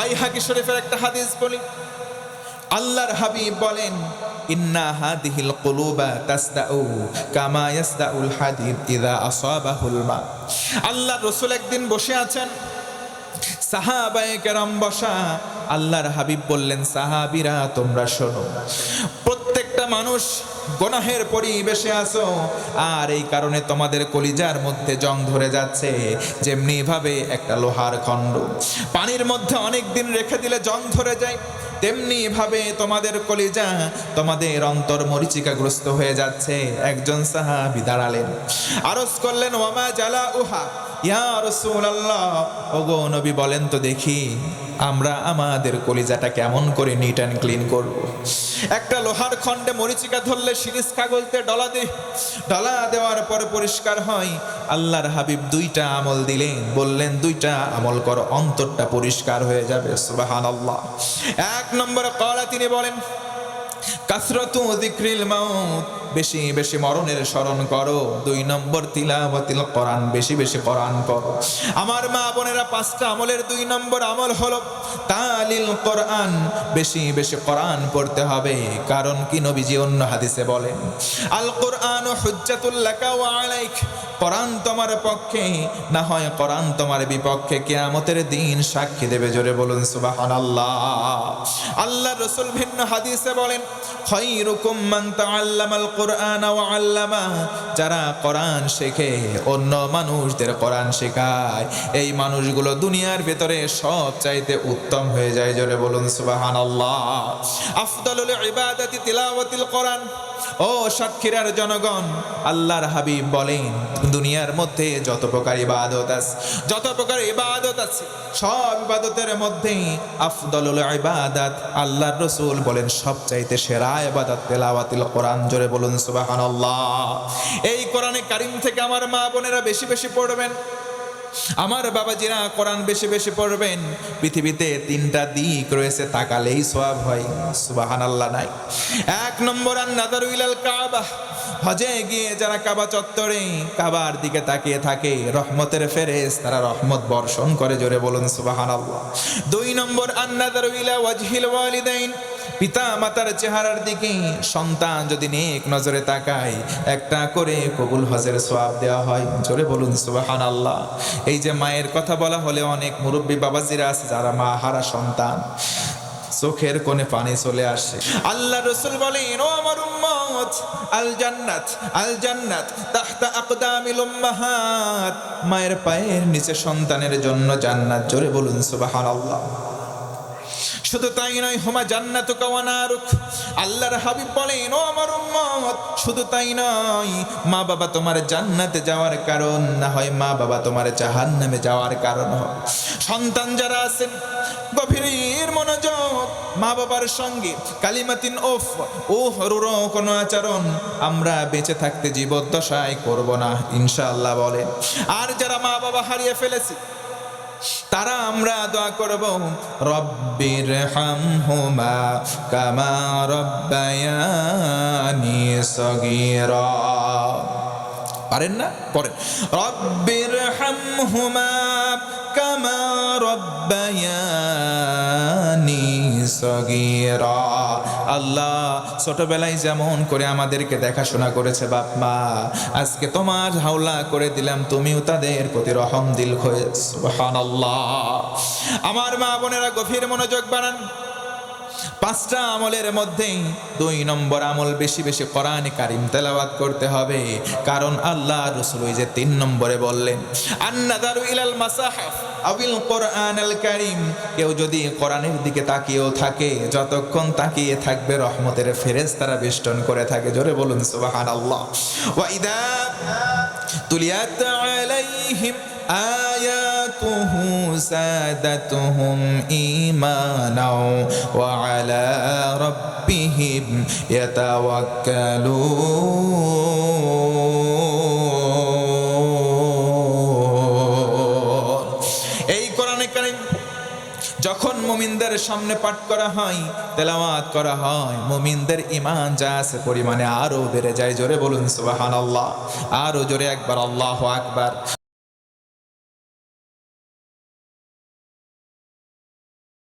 বাইহাকি শরীফের একটা হাদিস বলি। আল্লাহর হাবিব বলেন আল্লাহ রসুল একদিন বসে আছেন, সাহাবায়ে কেরাম বসা। আল্লাহর হাবিব বললেন, সাহাবিরা, তোমরা শোনো। মানুষ গোনাহের পরিবেশে আসো আর এই কারণে তোমাদের কলিজার মধ্যে জং ধরে যাচ্ছে, যেমনি ভাবে একটা লোহার খণ্ড। পানির মধ্যে অনেক দিন রেখে দিলে জং ধরে যায়, তেমনি ভাবে তোমাদের কলিজা, তোমাদের অন্তর মরিচিকাগ্রস্ত হয়ে যাচ্ছে, একজন সাহাবি দাঁড়ালেন। আরজ করলেন ওয়ামা জালা উহা ইয়া রাসূলুল্লাহ। ওগো নবী, বলেন তো দেখি। আমরা আমাদের কলিজাটা কেমন করে নিট অ্যান্ড ক্লিন করব। একটা লোহার খণ্ডে মরিচিকা ধরলে সিরিজ কাগলতে ডলা দে, ডলা দেওয়ার পর পরিষ্কার হয়। আল্লাহর হাবিব দুইটা আমল দিলেন, বললেন, দুইটা আমল কর, অন্তরটা পরিষ্কার হয়ে যাবে। সুবাহান আল্লাহ এক নম্বর কলা তিনি বলেন কাসরতু যিকরিল মাউত। বেশি বেশি মরণের স্মরণ করো। দুই নম্বর তিলাওয়াতিল কোরআন। বেশি বেশি কোরআন করো আমার মা বোনেরা, পাঁচটা আমলের দুই নম্বর আমল হলো তালিল কোরআন। বেশি বেশি কোরআন পড়তে হবে। কারণ কি নবীজি অন্য হাদিসে বলেন, আল কোরআন হুজ্জাতুল লাকা ওয়া আলাইক। কোরআন তোমার পক্ষে, না হয় কোরআন তোমার বিপক্ষে কিয়ামতের দিন সাক্ষী দেবে। জোরে বলুন, সুবহানাল্লাহ। আল্লাহ রসুল ভিন্ন হাদিসে বলেন খৈরুকুম মান তাআল্লামাল কোরআন ওয়া আল্লামা। যারা কোরআন শেখে, অন্য মানুষদের কোরআন শেখায়। এই মানুষগুলো দুনিয়ার ভেতরে সব চাইতে উত্তম হয়ে যায়। জোরে বলুন, সুবহানাল্লাহ। আফদালুল ইবাদাতি তিলাওয়াতিল কোরআন। ও সাক্ষীরার জনগণ, আল্লাহর হাবিব বলেন, দুনিয়ার মধ্যে যত প্রকার ইবাদত আছে, যত প্রকার ইবাদত আছে, সব ইবাদতের মধ্যে আফদলুল ইবাদাত আল্লাহর রসুল বলেন, সবচাইতে সেরা ইবাদত তেলাওয়াতিল কোরআন। জোরে বলুন সুবহানাল্লাহ। এই কোরআনে কারিম থেকে আমার মা বোনেরা বেশি বেশি পড়বেন। আমার বাবাজিরা কোরআন বেশি বেশি পড়বেন। পৃথিবীতে তিনটা দিক রয়েছে, তাকালেই সওয়াব হয়। সুবাহান আল্লাহ নাই। এক নম্বর আর নাদারু ইলাল কাবা। হজে গিয়ে যারা কাবা চত্বরে, কাবার দিকে তাকিয়ে থাকে, রহমতের ফেরেস তারা রহমত বর্ষণ করে জোরে বলুন সুবাহান আল্লাহ দুই নম্বর আর নাদারু ইলা ওয়াজহিল ওয়ালিদাইন। পিতা মাতার চেহারার দিকে সন্তান যদি নেক নজরে তাকায়, একটা করে কবুল হজের সোয়াব দেওয়া হয়। জোরে বলুন সুবাহান আল্লাহ এই যে মায়ের কথা বলা হলে অনেক মুরব্বী বাবাজিরা আছে, যারা মা হারা সন্তান। চোখের কোণে পানি চলে আসে। আল্লাহ রসুল বলেন, ও আমার উম্মত আল জান্নাত আল জান্নাত তাহতা আকদামিল উম্মাহাত। মায়ের পায়ের নিচে সন্তানের জন্য জান্নাত। জোরে বলুন, সুবহানাল্লাহ। শুধু তাই নয়, হুমা জান্নাত কাওয়ানারুক আল্লাহর হাবিব বলেন, ও আমার উম্মত, শুধু তাই নয়, মা বাবা তোমার জান্নাতে যাওয়ার কারণ, না হয় মা বাবা তোমার জাহান্নামে যাওয়ার কারণ হয় সন্তান যারা আছেন, গভীর মনোযোগ, মা বাবার সঙ্গে কালিমাতিন ওফ ও হরুর কোনো আচরণ আমরা বেঁচে থাকতে জীবদ্দশায় করব না, ইনশাআল্লাহ বলেন। আর যারা মা বাবা হারিয়ে ফেলেছি তারা আমরা দোয়া করব, রব্বির হাম হোমা কামা রব্বায়ানি সগীরা। পারেন না? পরে রব্বির হাম হোমা কামা রব্বায়ানি আল্লাহ, ছোটবেলায় যেমন করে আমাদেরকে দেখাশোনা করেছে বাপ মা আজকে তোমার হাওলা করে দিলাম, তুমিও তাদের প্রতি রহম দিল হয়ে আমার মা বোনেরা গভীর মনোযোগ বাড়ান। পাঁচটা আমলের মধ্যে দুই নম্বর আমল বেশি বেশি কোরআন কারিম তেলাওয়াত করতে হবে। কারণ আল্লাহ রসুল ওই যে তিন নম্বরে বললেন, আন্নাদারু ইলাল মাসাহাফ আবিল কোরআন আল কারিম। কেউ যদি কোরআনের দিকে তাকিয়েও থাকে, যতক্ষণ তাকিয়ে থাকবে রহমতের ফেরেজ তারা বেষ্টন করে থাকে। জোরে বলুন সুবাহান আল্লাহ ওয়া ইদা তুলিয়াত আলাইহিম آياته زادتهم إيمانا وعلى ربهم يتوكلون এই কোরআনে কারিম যখন মুমিনদের সামনে পাঠ করা হয় তেলাওয়াত করা হয় মুমিনদের ইমান যা আছে পরিমাণে আরো বেড়ে যায় জোরে বলুন সুবহানাল্লাহ আরো জোরে একবার আল্লাহু আকবার